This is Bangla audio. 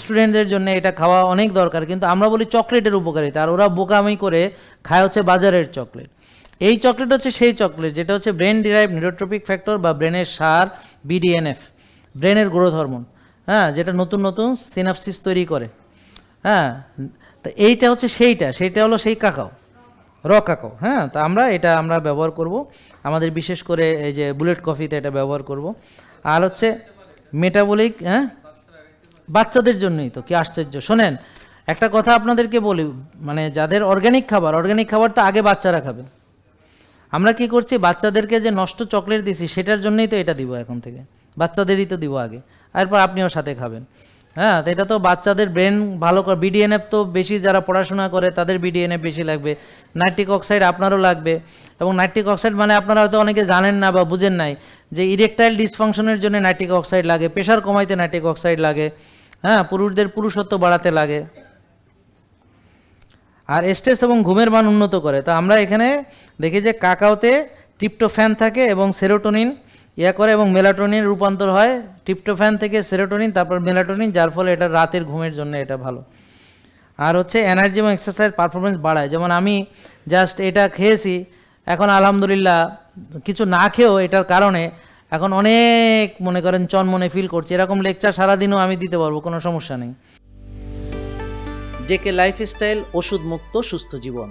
স্টুডেন্টদের জন্য এটা খাওয়া অনেক দরকার, কিন্তু আমরা বলি চকলেটের উপকারিতা, আর ওরা বোকামি করে খায় হচ্ছে বাজারের চকলেট। এই চকলেট হচ্ছে সেই চকলেট, যেটা হচ্ছে ব্রেন ডিরাইভ নিউরোট্রপিক ফ্যাক্টর বা ব্রেনের সার বিডিএনএফ ব্রেনের গ্রোথ হরমোন হ্যাঁ যেটা নতুন নতুন সিনাপসিস তৈরি করে হ্যাঁ তো এইটা হচ্ছে সেইটা সেইটা হলো সেই কাকাও, র কাকাও হ্যাঁ তো আমরা এটা আমরা ব্যবহার করব, আমাদের বিশেষ করে এই যে বুলেট কফিতে এটা ব্যবহার করব, আর হচ্ছে মেটাবলিক হ্যাঁ বাচ্চাদের জন্যই তো, কি আশ্চর্য। শোনেন, একটা কথা আপনাদেরকে বলি মানে যাদের অর্গানিক খাবার অর্গানিক খাবার তো আগে বাচ্চারা খাবে। আমরা কি করছি, বাচ্চাদেরকে যে নষ্ট চকলেট দিছি, সেটার জন্যই তো এটা দিব এখন থেকে। বাচ্চাদেরই তো দিব আগে। এরপর আপনিও সাথে খাবেন। হ্যাঁ তো এটা তো বাচ্চাদের ব্রেন ভালো করে বিডিএনএফ তো বেশি যারা পড়াশোনা করে, তাদের বিডিএনএফ বেশি লাগবে। নাইট্রিক অক্সাইড আপনারও লাগবে। এবং নাইট্রিক অক্সাইড মানে আপনারা হয়তো অনেকে জানেন না বা বুঝেন নাই যে ইরেকটাইল ডিসফাংশনের জন্য নাইট্রিক অক্সাইড লাগে প্রেশার কমাইতে নাইট্রিক অক্সাইড লাগে হ্যাঁ পুরুষদের পুরুষত্ব বাড়াতে লাগে। আর স্ট্রেস এবং ঘুমের মান উন্নত করে। তো আমরা এখানে দেখি যে কাকাওতে টিপটোফ্যান থাকে এবং সেরোটোনিন ইয়া করে এবং মেলাটোনিন রূপান্তর হয়। ট্রিপ্টোফ্যান থেকে সেরোটোনিন, তারপর মেলাটোনিন, যার ফলে এটা রাতের ঘুমের জন্য এটা ভালো। আর হচ্ছে এনার্জি এবং এক্সারসাইজ পারফরমেন্স বাড়ায়। যেমন আমি জাস্ট এটা খেয়েছি এখন আলহামদুলিল্লাহ কিছু না খেয়েও এটার কারণে এখন অনেক, মনে করেন, চনমনে ফিল করছি। এরকম লেকচার সারাদিনও আমি দিতে পারব, কোনো সমস্যা নেই। জেকে লাইফস্টাইল ওষুধ মুক্ত সুস্থ জীবন।